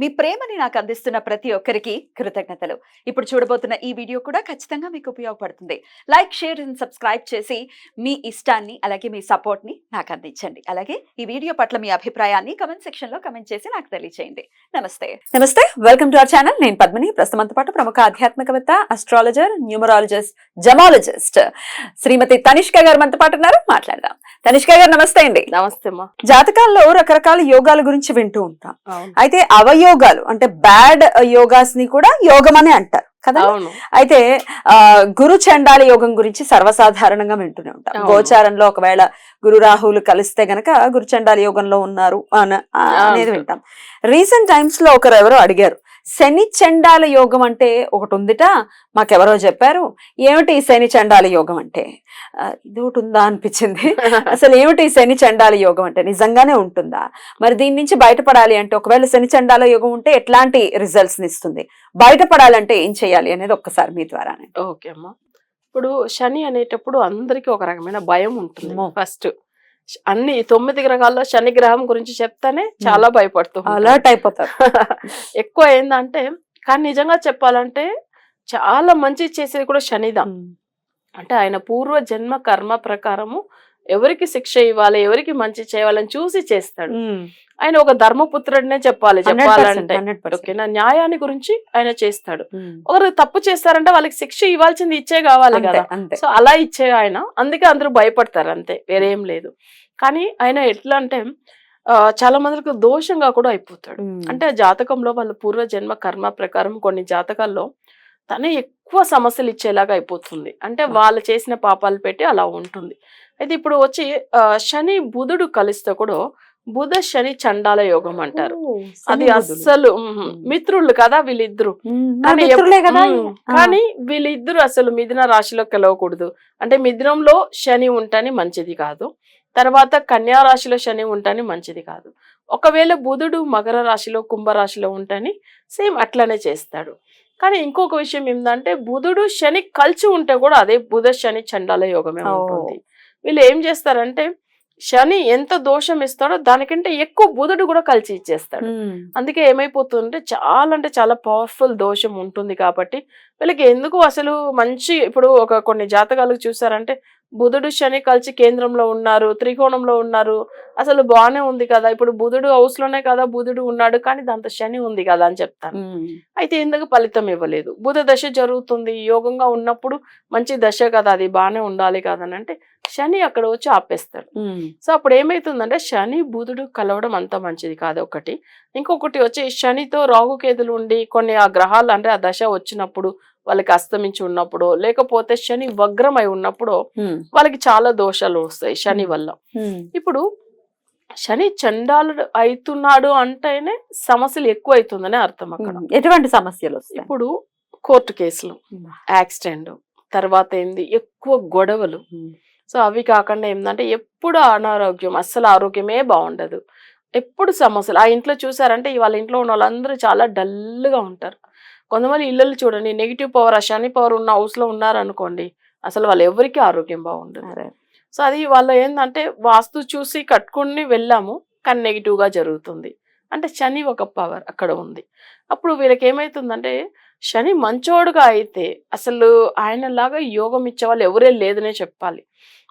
మీ ప్రేమని నాకు అందిస్తున్న ప్రతి ఒక్కరికి కృతజ్ఞతలు. ఇప్పుడు చూడబోతున్న ఈ వీడియో కూడా ఖచ్చితంగా మీకు ఉపయోగపడుతుంది. లైక్ షేర్ అండ్ సబ్స్క్రైబ్ చేసి మీ ఇష్టాన్ని అలాగే మీ సపోర్ట్ని నాకు అందించండి. అలాగే ఈ వీడియో పట్ల మీ అభిప్రాయాన్ని కమెంట్ సెక్షన్లో కమెంట్ చేసి నాకు తెలియజేయండి నమస్తే. నమస్తే. Welcome to our channel. నేను పద్మిని. ప్రస్తుతంతో పాటు ప్రముఖ ఆధ్యాత్మికవేత్త astrologer numerologist gemologist Shrimati Tanishka garu మనతో పాటు ఉన్నారు. మాట్లాడదాం. తనిష్క గారు నమస్తే అండి. నమస్తే అమ్మా. జాతకాల్లో రకరకాల యోగాల గురించి వింటూ ఉంటాం. అవును. అయితే అవయోగాలు అంటే బ్యాడ్ యోగాస్ని కూడా యోగం అని అంటారు కదా అయితే ఆ గురు చండాల యోగం గురించి సర్వసాధారణంగా వింటూనే ఉంటాం. గోచారంలో ఒకవేళ గురు రాహులు కలిస్తే గనక గురు చండాల యోగంలో ఉన్నారు అనేది. వింటాం రీసెంట్ టైమ్స్లో ఒకరు ఎవరో అడిగారు శని చండాల యోగం అంటే ఒకటి ఉందిట మాకెవరో చెప్పారు. ఏమిటి ఈ శని చండాల యోగం అంటే? ఇది ఒకటి ఉందా అనిపించింది. అసలు ఏమిటి ఈ శని చండాల యోగం అంటే? నిజంగానే ఉంటుందా? మరి దీని నుంచి బయటపడాలి అంటే ఒకవేళ శని చండాల యోగం ఉంటే ఎట్లాంటి రిజల్ట్స్ ఇస్తుంది? బయటపడాలంటే ఏం చేయాలి అనేది ఒక్కసారి మీ ద్వారానే. ఓకే అమ్మా. ఇప్పుడు శని అనేటప్పుడు అందరికి ఒక రకమైన భయం ఉంటుంది. ఫస్ట్ అన్ని తొమ్మిది గ్రహాల్లో శని గ్రహం గురించి చెప్తానే చాలా భయపడుతూ. అలర్ట్ అయిపోతారు. ఎక్కువ ఏందంటే కానీ నిజంగా చెప్పాలంటే చాలా మంచి చేసేది కూడా శనిదా. అంటే ఆయన పూర్వ జన్మ కర్మ ప్రకారము ఎవరికి శిక్ష ఇవ్వాలి ఎవరికి మంచి చేయాలని చూసి చేస్తాడు. ఆయన ఒక ధర్మపుత్రుడినే చెప్పాలి చెప్పాలంటే. ఓకేనా న్యాయాన్ని గురించి ఆయన చేస్తాడు. ఒకరు తప్పు చేస్తారంటే వాళ్ళకి శిక్ష ఇవ్వాల్సింది ఇచ్చే కావాలి కదా. సో అలా ఇచ్చే ఆయన అందుకే అందరూ భయపడతారు అంతే వేరేం లేదు. కానీ ఆయన ఎట్లా అంటే ఆ, చాలా మందికి దోషంగా కూడా అయిపోతాడు. అంటే జాతకంలో వాళ్ళ పూర్వ జన్మ కర్మ ప్రకారం కొన్ని జాతకాల్లో తనే ఎక్కువ సమస్యలు ఇచ్చేలాగా అయిపోతుంది. అంటే వాళ్ళు చేసిన పాపాలు పెట్టి అలా ఉంటుంది. అయితే ఇప్పుడు వచ్చి శని బుధుడు కలిస్తే కూడా బుధ శని చండాల యోగం అంటారు. అది అస్సలు మిత్రులు కదా వీళ్ళిద్దరు. కానీ వీళ్ళిద్దరు అసలు మిథున రాశిలో కలవకూడదు. అంటే మిథునంలో శని ఉంటని మంచిది కాదు. తర్వాత కన్యా రాశిలో శని ఉంటని మంచిది కాదు. ఒకవేళ బుధుడు మకర రాశిలో కుంభరాశిలో ఉంటని సేమ్ అట్లనే చేస్తాడు. కానీ ఇంకొక విషయం ఏంటంటే బుధుడు శని కలిసి ఉంటే కూడా అదే బుధ శని చండాల యోగమే. ఉంటుంది. వీళ్ళు ఏం చేస్తారంటే శని ఎంత దోషం ఇస్తాడో దానికంటే ఎక్కువ బుధుడు కూడా కలిసి ఇచ్చేస్తాడు. అందుకే ఏమైపోతుందంటే చాలా అంటే చాలా పవర్ఫుల్ దోషం ఉంటుంది కాబట్టి వీళ్ళకి ఎందుకు అసలు మంచి ఇప్పుడు ఒక కొన్ని జాతకాలు చూసారంటే బుధుడు శని కలిసి కేంద్రంలో ఉన్నారు త్రికోణంలో ఉన్నారు. అసలు బాగానే ఉంది కదా. ఇప్పుడు బుధుడు హౌస్లోనే కదా బుధుడు ఉన్నాడు కానీ దాంతో శని ఉంది కదా అని చెప్తాను. అయితే ఎందుకు ఫలితం ఇవ్వలేదు. బుధ దశ జరుగుతుంది. యోగంగా ఉన్నప్పుడు మంచి దశ కదా అది బాగానే ఉండాలి కదా అని అంటే శని అక్కడ వచ్చి ఆపేస్తాడు. సో అప్పుడు ఏమైతుందంటే శని బుధుడు కలవడం అంత మంచిది కాదు ఒకటి. ఇంకొకటి వచ్చి శనితో రాహుకేతులు ఉండి కొన్ని ఆ గ్రహాలు అంటే ఆ దశ వచ్చినప్పుడు వాళ్ళకి అస్తమించి ఉన్నప్పుడు లేకపోతే శని వగ్రమై ఉన్నప్పుడు వాళ్ళకి చాలా దోషాలు వస్తాయి శని వల్ల. ఇప్పుడు శని చండాలుడు అవుతున్నాడు అంటేనే సమస్యలు ఎక్కువ అవుతుందని అర్థం అక్కడ. ఎటువంటి సమస్యలు వస్తాయి? ఇప్పుడు కోర్టు కేసులు యాక్సిడెంట్ తర్వాత ఏంది? ఎక్కువ గొడవలు. సో అవి కాకుండా ఏంటంటే ఎప్పుడు అనారోగ్యం అస్సలు ఆరోగ్యమే బాగుండదు. ఎప్పుడు సమస్యలు ఆ ఇంట్లో చూసారంటే వాళ్ళ ఇంట్లో ఉన్న వాళ్ళందరూ చాలా డల్గా ఉంటారు. కొంతమంది ఇళ్ళు చూడండి నెగిటివ్ పవర్ ఆ శని పవర్ ఉన్న house లో ఉన్నారనుకోండి అసలు వాళ్ళు ఎవరికి ఆరోగ్యం బాగుండదు. సో అది వాళ్ళు ఏంటంటే వాస్తు చూసి కట్టుకుని వెళ్ళాము కానీ negative గా జరుగుతుంది. అంటే శని ఒక పవర్ అక్కడ ఉంది. అప్పుడు వీళ్ళకి ఏమైతుందంటే శని మంచోడుగా అయితే అసలు ఆయనలాగా యోగం ఇచ్చే వాళ్ళు ఎవరే లేదనే చెప్పాలి.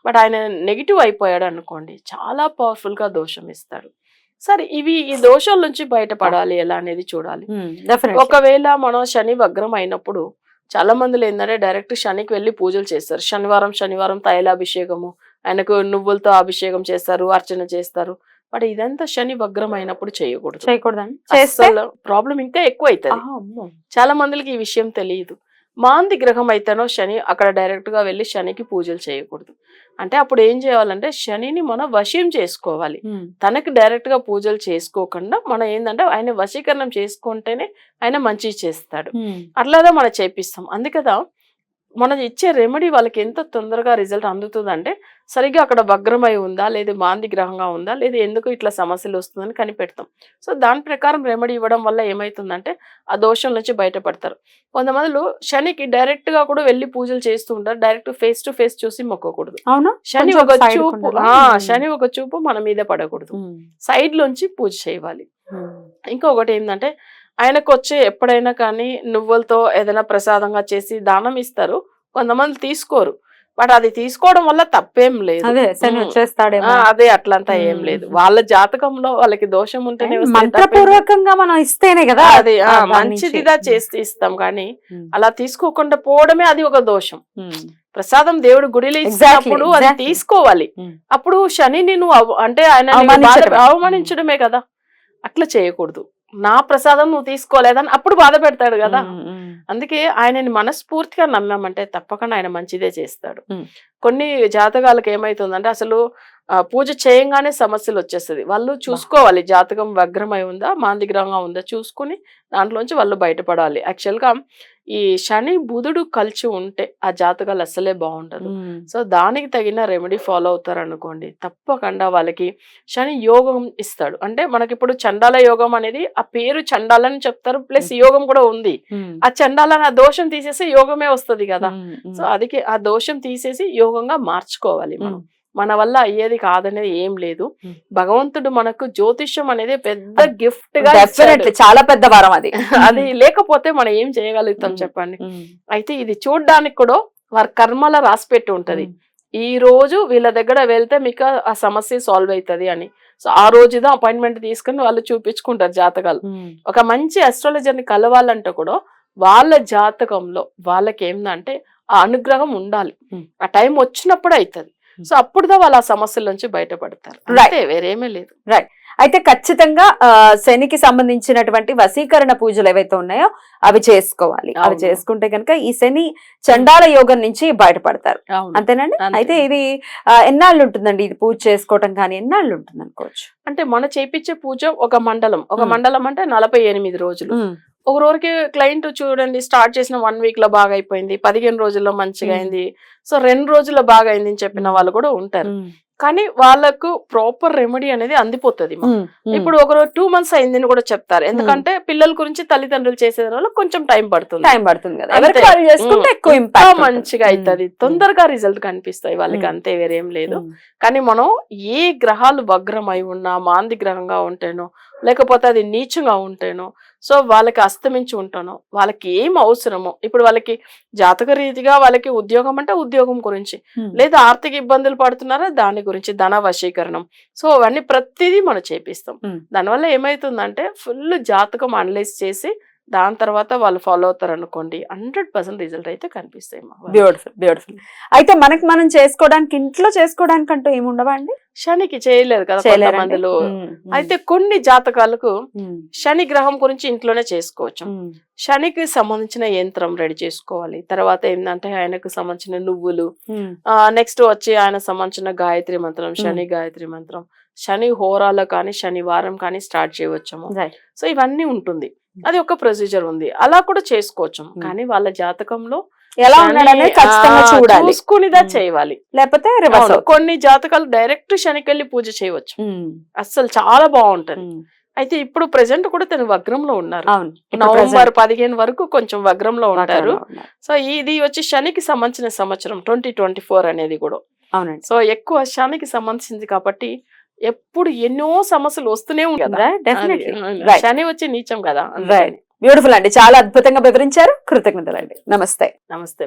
బట్ ఆయన నెగిటివ్ అయిపోయాడు అనుకోండి చాలా పవర్ఫుల్గా దోషం ఇస్తాడు. సరే ఇవి ఈ దోషాల నుంచి బయటపడాలి. ఎలా అనేది చూడాలి. ఒకవేళ మనం శని వగ్రం అయినప్పుడు చాలా మందిలో ఏంటంటే డైరెక్ట్ శనికి వెళ్ళి పూజలు చేస్తారు. శనివారం శనివారం తైలాభిషేకము ఆయనకు నువ్వులతో అభిషేకం చేస్తారు అర్చన చేస్తారు. బట్ ఇదంతా శని వగ్రం అయినప్పుడు చేయకూడదు. అస్సలు ప్రాబ్లం ఇంకా ఎక్కువ అవుతుంది. చాలా మందికి ఈ విషయం తెలియదు. మాంది గ్రహం అయితేనో శని అక్కడ డైరెక్ట్గా వెళ్ళి శనికి పూజలు చేయకూడదు. అంటే అప్పుడు ఏం చేయాలంటే శనిని మనం వశం చేసుకోవాలి. తనకి డైరెక్ట్గా పూజలు చేసుకోకుండా మనం ఏంటంటే ఆయన వశీకరణం చేసుకుంటేనే ఆయన మంచి చేస్తాడు. అట్లాగా మనం చేపిస్తాం. అందుకదా మనం ఇచ్చే రెమెడీ వాళ్ళకి ఎంత తొందరగా రిజల్ట్ అందుతుందంటే సరిగ్గా అక్కడ వగ్రమై ఉందా లేదా మాంది గ్రహంగా ఉందా లేదా ఎందుకు ఇట్లా సమస్యలు వస్తుందని కనిపెడతాం. సో దాని ప్రకారం రెమెడీ ఇవ్వడం వల్ల ఏమవుతుందంటే ఆ దోషం నుంచి బయటపడతారు. కొంతమందిలో శనికి డైరెక్ట్గా కూడా వెళ్ళి పూజలు చేస్తూ ఉంటారు. డైరెక్ట్ ఫేస్ టు ఫేస్ చూసి మొక్కకూడదు. అవునా? శని ఒక చూపు. శని ఒక చూపు మన మీద పడకూడదు. సైడ్ లోంచి పూజ చేయాలి. ఇంకొకటి ఏంటంటే ఆయనకు వచ్చే ఎప్పుడైనా కానీ నువ్వులతో ఏదైనా ప్రసాదంగా చేసి దానం ఇస్తారు కొంతమంది తీసుకోరు బట్ అది తీసుకోవడం వల్ల తప్పేం లేదు అదే అట్లంతా ఏం. లేదు వాళ్ళ జాతకంలో వాళ్ళకి దోషం ఉంటేనే. మంత్రపూర్వకంగా మనం ఇస్తేనే కదా అది మంచిదిగా. చేసి ఇస్తాం కానీ. అలా తీసుకోకుండా పోవడమే అది ఒక దోషం. ప్రసాదం దేవుడు గుడిలో ఇచ్చినప్పుడు అది. తీసుకోవాలి. అప్పుడు శనిని నువ్వు అంటే ఆయన. అవమానించడమే కదా అట్లా చేయకూడదు నా ప్రసాదం నువ్వు తీసుకోలేదని అప్పుడు బాధ పెడతాడు కదా. అందుకే ఆయనని మనస్ఫూర్తిగా నమ్మామంటే తప్పకుండా ఆయన మంచిదే చేస్తాడు. కొన్ని జాతకాలకు ఏమైతుందంటే అసలు పూజ చేయంగానే సమస్యలు వచ్చేస్తుంది వాళ్ళు చూసుకోవాలి. జాతకం వగ్రమై ఉందా మాందిగ్రహంగా ఉందా చూసుకుని దాంట్లోంచి వాళ్ళు బయటపడాలి. యాక్చువల్గా ఈ శని బుధుడు కలిసి ఉంటే ఆ జాతకాలు అస్సలే బాగుండదు. సో దానికి తగిన రెమెడీ ఫాలో అవుతారు అనుకోండి తప్పకుండా వాళ్ళకి శని యోగం ఇస్తాడు. అంటే మనకి ఇప్పుడు చండాల యోగం అనేది ఆ పేరు చండాలని చెప్తారు. ప్లస్ యోగం కూడా ఉంది. ఆ చండాలని ఆ దోషం తీసేసి యోగమే వస్తది కదా. సో అదికి ఆ దోషం తీసేసి యోగంగా మార్చుకోవాలి మనం. మన వల్ల అయ్యేది కాదనేది ఏం లేదు. భగవంతుడు మనకు జ్యోతిష్యం అనేది పెద్ద గిఫ్ట్గా చాలా పెద్ద వారం అది. అది లేకపోతే మనం ఏం చేయగలుగుతాం. చెప్పండి. అయితే ఇది చూడడానికి కూడా వారి కర్మల రాసి పెట్టి ఉంటది. ఈ రోజు వీళ్ళ దగ్గర వెళ్తే మీకు ఆ- సమస్య సాల్వ్ అవుతుంది అని సో ఆ రోజుదా అపాయింట్మెంట్ తీసుకుని వాళ్ళు చూపించుకుంటారు జాతకాలు. ఒక మంచి అస్ట్రాలజర్ని కలవాలంటే కూడా వాళ్ళ జాతకంలో వాళ్ళకి ఏందంటే ఆ అనుగ్రహం ఉండాలి. ఆ టైం వచ్చినప్పుడు అవుతుంది. సో అప్పుడుదా వాళ్ళు ఆ సమస్యల నుంచి బయటపడతారు. అంతే వేరేమీ లేదు. అయితే ఖచ్చితంగా శనికి సంబంధించినటువంటి వశీకరణ పూజలు ఏవైతే ఉన్నాయో అవి చేసుకోవాలి. అవి. చేసుకుంటే కనుక ఈ శని చండాల యోగం నుంచి బయటపడతారు. అంతేనండి? అంతే. అయితే ఇది ఎన్నాళ్ళు ఉంటుందండి ఇది పూజ చేసుకోవటం కానీ? ఎన్నాళ్ళు ఉంటుంది అనుకోవచ్చు అంటే మన చేపించే పూజ ఒక మండలం. ఒక. మండలం అంటే నలభై ఎనిమిది రోజులు. ఒక రోజుకి క్లయింట్ చూడండి స్టార్ట్ చేసిన వన్ వీక్లో బాగా అయిపోయింది పదిహేను రోజుల్లో మంచిగా. అయింది. సో రెండు రోజుల్లో బాగా అయింది అని చెప్పిన. వాళ్ళు కూడా ఉంటారు. కానీ వాళ్ళకు ప్రాపర్ రెమెడీ అనేది అందిపోతుంది. ఇప్పుడు ఒక టూ మంత్స్ అయిందని కూడా చెప్తారు. ఎందుకంటే పిల్లల గురించి తల్లిదండ్రులు చేసేది వల్ల కొంచెం టైం పడుతుంది. టైం పడుతుంది కదా. ఎక్కువ ఇంపాక్ట్ మంచిగా అవుతుంది తొందరగా రిజల్ట్ కనిపిస్తాయి వాళ్ళకి. అంతే వేరేం లేదు. కానీ మనం ఏ గ్రహాలు వగ్రమై ఉన్నా మాంది గ్రహంగా ఉంటేనో లేకపోతే అది నీచంగా ఉంటేనో సో వాళ్ళకి అస్తమించి ఉంటానో వాళ్ళకి ఏం అవసరమో ఇప్పుడు వాళ్ళకి జాతక రీతిగా వాళ్ళకి ఉద్యోగం అంటే ఉద్యోగం గురించి. లేదా ఆర్థిక ఇబ్బందులు పడుతున్నారా దాని గురించి ధన వశీకరణం. సో అవన్నీ ప్రతిదీ మనం చేపిస్తాం. దానివల్ల ఏమైతుందంటే ఫుల్ జాతకం అనలైజ్ చేసి దాని తర్వాత వాళ్ళు ఫాలో అవుతారు అనుకోండి హండ్రెడ్ పర్సెంట్ రిజల్ట్ అయితే కనిపిస్తాయి. బ్యూటిఫుల్ బ్యూటిఫుల్ అయితే మనకి మనం చేసుకోవడానికి ఇంట్లో చేసుకోవడానికి అంటూ ఏమి ఉండవా అండి శనికి చేయలేదు కదా? కొంతమందిలో. అయితే కొన్ని జాతకాలకు. శని గ్రహం గురించి ఇంట్లోనే చేసుకోవచ్చు. శనికి సంబంధించిన యంత్రం రెడీ చేసుకోవాలి తర్వాత ఏంటంటే ఆయనకు సంబంధించిన నువ్వులు. నెక్స్ట్ వచ్చి ఆయన సంబంధించిన గాయత్రి మంత్రం శని గాయత్రి మంత్రం శని హోరాలో కానీ శనివారం కానీ స్టార్ట్ చేయవచ్చము. సో ఇవన్నీ ఉంటుంది అది ఒక ప్రొసీజర్ ఉంది. అలా కూడా చేసుకోవచ్చు. కానీ వాళ్ళ జాతకంలో ఎలా ఖచ్చితంగా ఆ, చూడాలి. చూసుకునిదా. చేయాలి. లేకపోతే కొన్ని జాతకాలు డైరెక్ట్ శనికెళ్ళి పూజ చేయవచ్చు. అస్సలు చాలా బాగుంటది. అయితే ఇప్పుడు ప్రెసెంట్ కూడా తను వగ్రంలో ఉన్నారు. నవంబర్ పదిహేను వరకు కొంచెం వగ్రంలో ఉంటారు. సో ఇది వచ్చి శనికి సంబంధించిన సంవత్సరం ట్వంటీ ట్వంటీ ఫోర్ అనేది కూడా. అవునండి. సో ఎక్కువ శనికి సంబంధించింది కాబట్టి ఎప్పుడు ఎన్నో సమస్యలు వస్తూనే ఉంటాయి. శని వచ్చి నీచం కదా రైట్ బ్యూటిఫుల్ అండి. చాలా అద్భుతంగా వివరించారు కృతజ్ఞతలు అండి నమస్తే. నమస్తే.